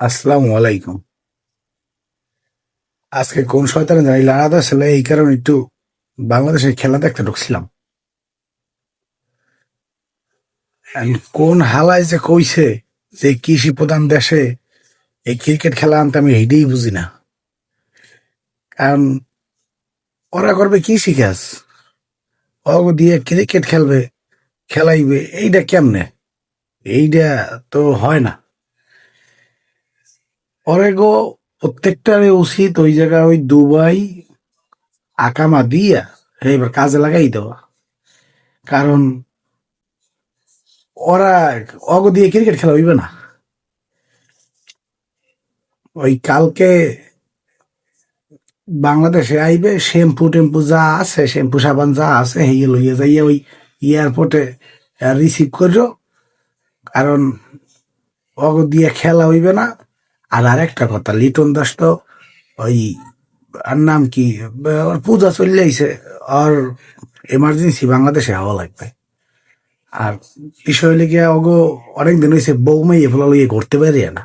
আসসালামু আলাইকুম আজকে কোন শয়তানে জানি লাড়াদা ছিল, এই কারণে একটু বাংলাদেশের খেলা দেখতে ঢুকছিলাম। কোন হালায় যে কইছে যে কৃষি প্রধান দেশে এই ক্রিকেট খেলা আনতে আমি এইটাই বুঝি না। কারণ ওরা করবে কৃষি কাজ। অগ দিয়ে ক্রিকেট খেলবে, খেলাইবে, এইটা কেমনে? এইটা তো হয় না। অরেগো প্রত্যেকটারে উচিত ওই জায়গায় ওই দুবাই, আকামা দিয়া এবার কাজে লাগাই দেওয়া। কারণ ওরা অগ দিয়ে ক্রিকেট খেলা হইবে না। ওই কালকে বাংলাদেশে আইবে, শ্যাম্পু টেম্পু যা আছে, শ্যাম্পু সাবান যা আছে হেয়ে লইয়া যাইয়া ওই এয়ারপোর্টে রিসিভ করো। কারণ অগ দিয়ে খেলা হইবে না। আর আরেকটা কথা, লিটন দাস তো ওই, আর নাম কি, ওর পূজা চলে আইছে আর এমার্জেন্সি বাংলাদেশে হওয়া লাগবে। আর বিষয় লেগে অগো অনেকদিন হয়েছে বৌমাই এগুলো লইয়ে ঘুরতে বেরিয়ে না।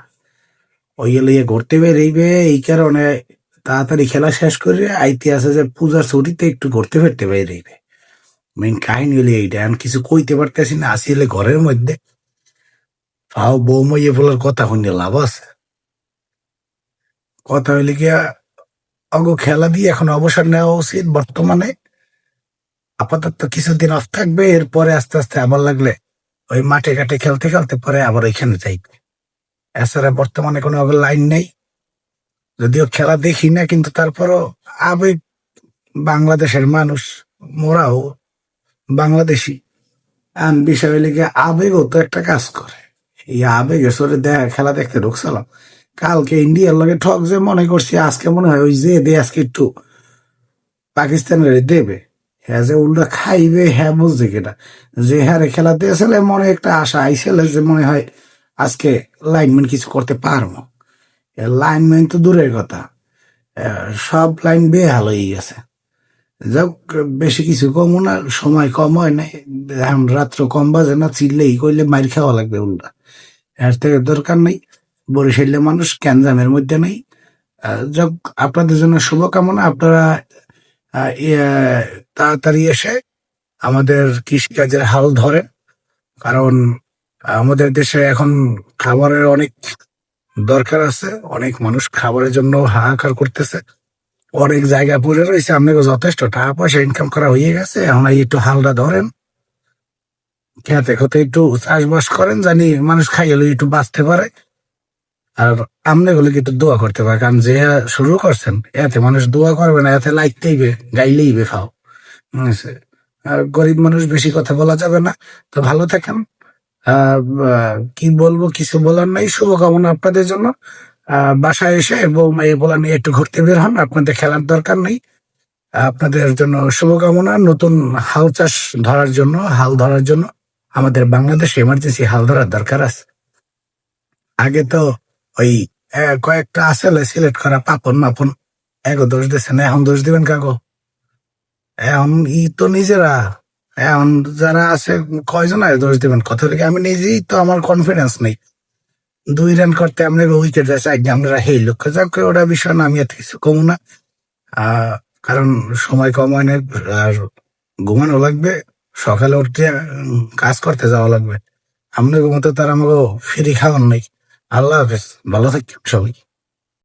ওই লইয়ে ঘুরতে বেরিয়েবে এই কারণে তাড়াতাড়ি খেলা শেষ করে আইতে আছে যে পূজার ছুটিতে একটু ঘুরতে ফিরতে বেরিয়েবে মেন কাহিনী হলে এইটা, আমি কিছু কইতে পারতেছি না আসিলে ঘরের মধ্যে। তাও বৌমাই এগুলোর কথা শুনে লাভ আছে। কথা হইলে গিয়া অগো খেলা দিয়ে এখন অবসর নেওয়া উচিত বর্তমানে। আপাতত কিছুদিন অফ থাকবে, এরপরে আস্তে আস্তে আবার লাগলে ওই মাঠে ঘাটে খেলতে খেলতে পরে আবার ওইখানে যাইবে। এছাড়া বর্তমানে কোনো লাইন নেই। যদিও খেলা দেখি না, কিন্তু তারপরও আবেগ বাংলাদেশের মানুষ, মোরাও বাংলাদেশি। আন বিষয় হইলে গিয়ে আবেগও তো একটা কাজ করে। এই আবেগের সরে দেখা, খেলা দেখতে ঢুকছিলাম। কালকে ইন্ডিয়ার লগে ঠক যে মনে করছি, আজকে মনে হয় ওই যে দে আজকে একটু পাকিস্তানের দেবে। হ্যাঁ যে উল্টা খাইবে হ্যাঁ বুঝছে কেটা যে হারে খেলাতে দিয়েছিলে, মনে একটা আশা আইসেলে যে মনে হয় আজকে লাইনম্যান কিছু করতে পারব। লাইনম্যান তো দূরের কথা। সব লাইন বেহাল হয়ে গেছে। যাক, বেশি কিছু কম না, সময় কম হয় এখন রাত্র কম বাজে না, চিল্লেই কইলে মাইর খাওয়া লাগবে উল্টা। এর থেকে দরকার নেই। বরিশালের মানুষ ক্যানজামের মধ্যে নেই। যাক, আপনাদের জন্য শুভকামনা। আপনারা তাড়াতাড়ি এসে আমাদের কৃষিকাজের হাল ধরেন। কারণ আমাদের দেশে এখন খাবারের অনেক দরকার আছে। অনেক মানুষ খাবারের জন্য হাহাকার করতেছে। অনেক জায়গা পড়ে রয়েছে। আপনাকে যথেষ্ট টাকা পয়সা ইনকাম করা হয়ে গেছে। এখন এই একটু হালটা ধরেন। খেতে খেতে একটু চাষবাস করেন। জানি মানুষ খাইলে একটু বাঁচতে পারে। আর আমনে গুলো একটু দোয়া করতে পারে? কারণ যে শুরু করছেন, এতে মানুষ দোয়া করবে না, এতে লাইতেইবে গাইলেইবে ফাও? আর গরিব মানুষ বেশি কথা বলা যাবে না। তো ভালো থাকেন। কি বলব, কিছু বলার নাই। শুভকামনা আপনাদের জন্য। বাসায় এসে বৌমা এ বলা নিয়ে একটু ঘুরতে বের হন। আপনাদের খেলার দরকার নেই। আপনাদের জন্য শুভকামনা। নতুন হাল চাষ ধরার জন্য, হাল ধরার জন্য। আমাদের বাংলাদেশ এমার্জেন্সি হাল ধরার দরকার আছে। আগে তো ওই কয়েকটা আসলে সিলেক্ট করা পাপন মাপন। এগো দোষ দিচ্ছে না, এখন দোষ দিবেন কাগো? এখন ই তো নিজেরা। এখন যারা আছে, কয়জন আর দোষ দিবেন? কথা থেকে আমি নিজেই তো আমার কনফিডেন্স নেই। দুই রান করতে আমরা উইকেট যাচ্ছে একদিন আমরা হেই লক্ষ্য যাক, ওটা বিষয় না, আমি এত কিছু কমু না। কারণ সময় কম না, আর ঘুমানো লাগবে, সকালে উঠতে কাজ করতে যাওয়া লাগবে। আমরা ঘুমোতে তার আমাকে ফ্রি খাওয়ান নেই। আল্লাহ হাফেজ ভালো থাকি সবাই